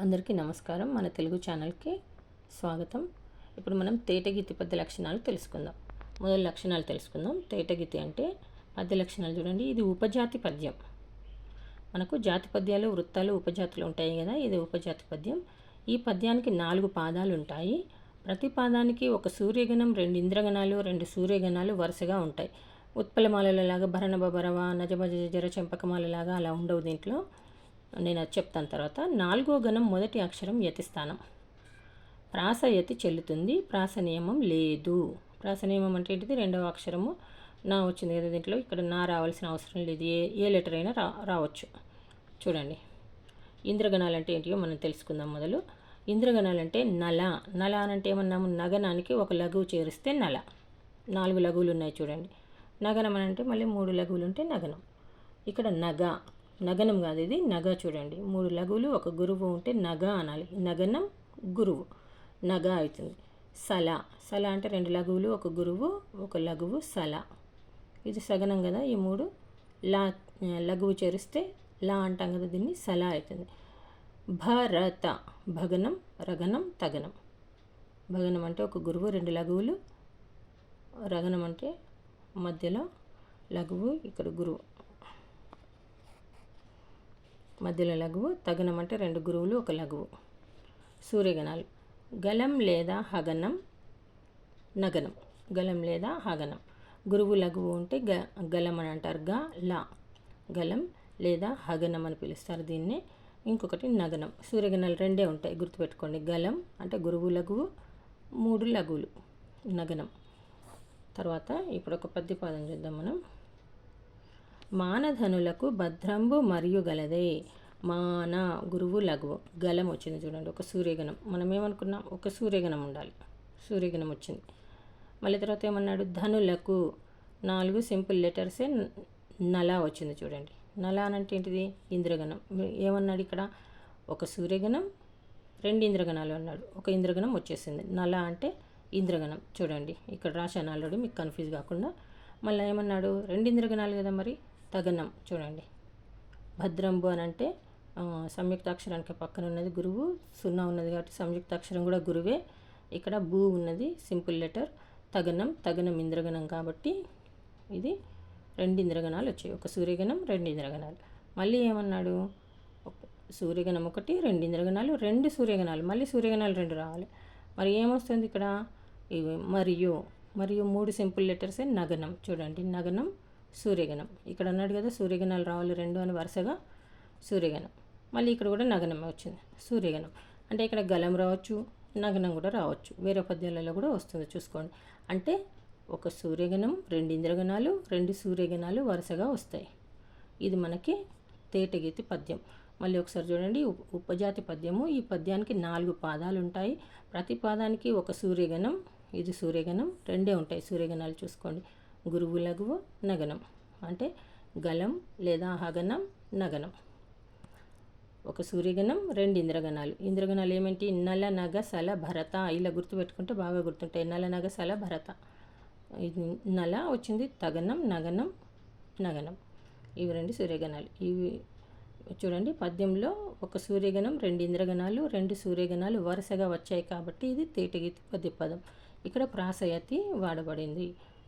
అందరికీ నమస్కారం. మన తెలుగు ఛానల్కి స్వాగతం. ఇప్పుడు మనం తేటగితి పద్య లక్షణాలు తెలుసుకుందాం. మొదటి లక్షణాలు తెలుసుకుందాం. తేటగితి అంటే పద్య లక్షణాలు చూడండి. ఇది ఉపజాతి పద్యం. మనకు జాతి పద్యాలు వృత్తాలు ఉపజాతులు ఉంటాయి కదా. ఇది ఉపజాతి పద్యం. ఈ పద్యానికి నాలుగు పాదాలు ఉంటాయి. ప్రతి పాదానికి ఒక సూర్యగణం రెండు ఇంద్రగణాలు రెండు సూర్యగణాలు వరుసగా ఉంటాయి. ఉత్పలమాలలాగా భరణ బరవ నజమజ జర చెంపకమాలలాగా అలా ఉండవు దీంట్లో. నేను అది చెప్తాను తర్వాత. నాలుగో గణం మొదటి అక్షరం యతిస్థానం. ప్రాస యతి చెల్లుతుంది. ప్రాస నియమం లేదు. ప్రాస నియమం అంటే ఏంటిది? రెండవ అక్షరము. నా వచ్చింది కదా దీంట్లో. ఇక్కడ నా రావాల్సిన అవసరం లేదు. ఏ ఏ లెటర్ అయినా రా రావచ్చు. చూడండి. ఇంద్రగణాలు అంటే ఏంటియో మనం తెలుసుకుందాం మొదలు. ఇంద్రగణాలు అంటే నల నల అని అంటే ఏమన్నాము? నగనానికి ఒక లఘువు చేరిస్తే నల నాలుగు లఘువులు ఉన్నాయి చూడండి. నగనం అని అంటే మళ్ళీ మూడు లఘువులు ఉంటే నగనం. ఇక్కడ నగ. నగనం కాదు ఇది. నగ చూడండి. మూడు లఘువులు ఒక గురువు ఉంటే నగ అనాలి. నగనం గురువు. నగ అవుతుంది. సల. సల అంటే రెండు లఘువులు ఒక గురువు ఒక లఘువు సల. ఇది సగనం కదా ఈ మూడు. లా లఘువు చేరిస్తే లా అంటాం కదా దీన్ని సల అవుతుంది. భరత. భగనం రగనం తగనం. భగనం అంటే ఒక గురువు రెండు లఘువులు. రగనం అంటే మధ్యలో లఘువు ఇక్కడ గురువు. మధ్యలో లఘువు తగనం అంటే రెండు గురువులు ఒక లఘువు. సూర్యగణాలు. గలం లేదా హగనం నగనం. గలం లేదా హగనం. గురువు లఘువు ఉంటే గ గలం అని అంటారు. గా లా. గలం లేదా హగనం అని పిలుస్తారు దీన్ని. ఇంకొకటి నగనం. సూర్యగణాలు రెండే ఉంటాయి గుర్తుపెట్టుకోండి. గలం అంటే గురువు లఘువు మూడు లఘువులు. నగనం. తర్వాత ఇప్పుడు ఒక పద్య పాదం చూద్దాం మనం. మానధనులకు భద్రంబు మరియు గలదే. మాన గురువు లఘువు గలం వచ్చింది చూడండి ఒక సూర్యగణం. మనం ఏమనుకున్నాం ఒక సూర్యగణం ఉండాలి. సూర్యగణం వచ్చింది. మళ్ళీ తర్వాత ఏమన్నాడు? ధనులకు నాలుగు సింపుల్ లెటర్సే నల వచ్చింది చూడండి. నల అంటే ఏంటిది? ఇంద్రగణం. ఏమన్నాడు ఇక్కడ? ఒక సూర్యగణం రెండు ఇంద్రగణాలు అన్నాడు. ఒక ఇంద్రగణం వచ్చేసింది. నల అంటే ఇంద్రగణం చూడండి. ఇక్కడ రాశాను ఆల్రెడీ మీకు కన్ఫ్యూజ్ కాకుండా. మళ్ళీ ఏమన్నాడు? రెండు ఇంద్రగణాలు కదా మరి? తగనం. చూడండి. భద్రంబు అని అంటే సంయుక్తాక్షరానికి పక్కన ఉన్నది గురువు సున్నా ఉన్నది కాబట్టి సంయుక్తాక్షరం కూడా గురువే. ఇక్కడ భూ ఉన్నది సింపుల్ లెటర్. తగనం తగనం ఇంద్రగణం కాబట్టి ఇది రెండు ఇంద్రగణాలు వచ్చాయి. ఒక సూర్యగణం రెండు ఇంద్రగణాలు. మళ్ళీ ఏమన్నాడు? సూర్యగణం ఒకటి రెండు ఇంద్రగణాలు రెండు సూర్యగణాలు. మళ్ళీ సూర్యగణాలు రెండు రావాలి. మరి ఏమొస్తుంది ఇక్కడ? ఇవి మరియు. మరియు మూడు సింపుల్ లెటర్సే నగనం. చూడండి. నగనం సూర్యగణం. ఇక్కడ ఉన్నాడు కదా సూర్యగణాలు రావాలి రెండు అని వరుసగా సూర్యగణం. మళ్ళీ ఇక్కడ కూడా నగనం వచ్చింది సూర్యగణం. అంటే ఇక్కడ గలం రావచ్చు నగనం కూడా రావచ్చు. వేరే పద్యాలలో కూడా వస్తుంది చూసుకోండి. అంటే ఒక సూర్యగణం రెండు ఇంద్రగణాలు రెండు సూర్యగణాలు వరుసగా వస్తాయి. ఇది మనకి తేటగీతి పద్యం. మళ్ళీ ఒకసారి చూడండి ఉపజాతి పద్యము. ఈ పద్యానికి నాలుగు పాదాలు ఉంటాయి. ప్రతి పాదానికి ఒక సూర్యగణం ఇది సూర్యగణం రెండే ఉంటాయి సూర్యగణాలు చూసుకోండి. గురువు లఘువు నగనం. అంటే గలం లేదా హగనం నగనం. ఒక సూర్యగణం రెండు ఇంద్రగణాలు. ఇంద్రగణాలు ఏమిటి? నల నగ సల భరత. ఇలా గుర్తుపెట్టుకుంటే బాగా గుర్తుంటాయి. నల నగ సల భరత. ఇది నల వచ్చింది తగనం నగనం నగనం. ఇవి రెండు సూర్యగణాలు. ఇవి చూడండి పద్యంలో ఒక సూర్యగణం రెండు ఇంద్రగణాలు రెండు సూర్యగణాలు వరుసగా వచ్చాయి కాబట్టి ఇది తేటగీతి పద్యపదం. ఇక్కడ ప్రాసయతి వాడబడింది.